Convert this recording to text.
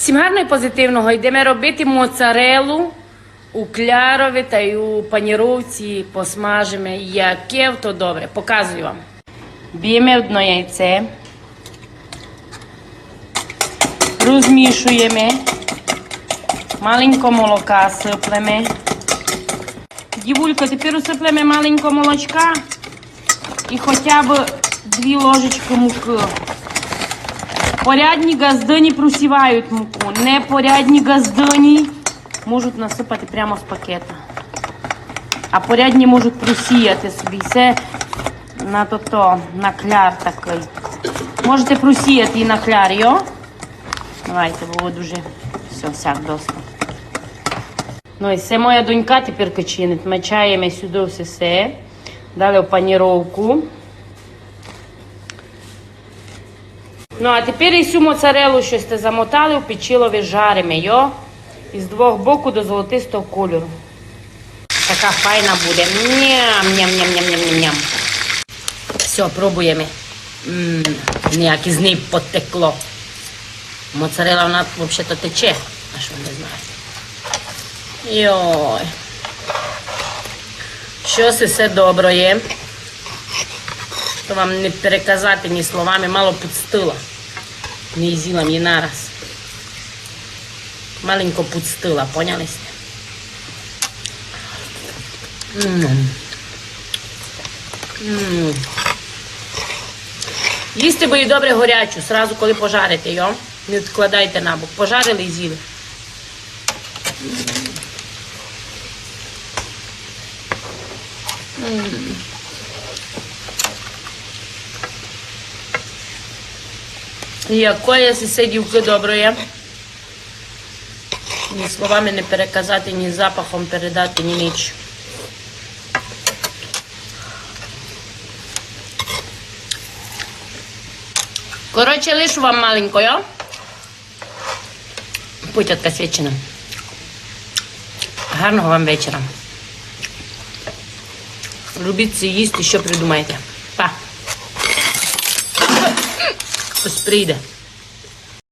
Всім гарного і позитивного. Йдемо робити моцарелу у клярові та й у паніровці посмажимо. Яке то добре. Показую вам. Б'ємо одно яйце. Розмішуємо. Маленько молока сиплемо. Дівулько, тепер усиплемо маленько молочка і хоча б дві ложечки муки. Порядні газдині просівають муку. Непорядні газдині можуть насипати прямо з пакета. А порядні можуть просіяти собі. Це на то, на кляр такий. Можете просіяти і на кляр, йо? Давайте, було дуже все, всяк досить. Ну і це моя донька тепер качинить. Мачаємо сюди все все. Дали в паніровку. Ну, а тепер і цю моцарелу, що сте замотали, в печилові жаримо його із двох боку до золотистого кольору. Така файна буде. Ням, ням, ням, ням, ням, ням, ням. Все, пробуємо. Ніяк із неї потекло. Моцарела вона взагалі тече, а що не знаю. Йой. Щось все добре. То вам не переказати ні словами, мало пустила. Не з'їла мені нараз. Маленько пустила, поняли сте? М. М. Їсти би і добре горячу, сразу коли пожарите його. Не відкладайте на бок. Пожарили і з'їли. Якої сусідівки доброї. Ні словами не переказати, ні запахом передати, ні ніч. Коротше, лишу вам маленькою. Путятка свічена. Гарного вам вечора. Любіть їсти, що придумаєте. Sprida.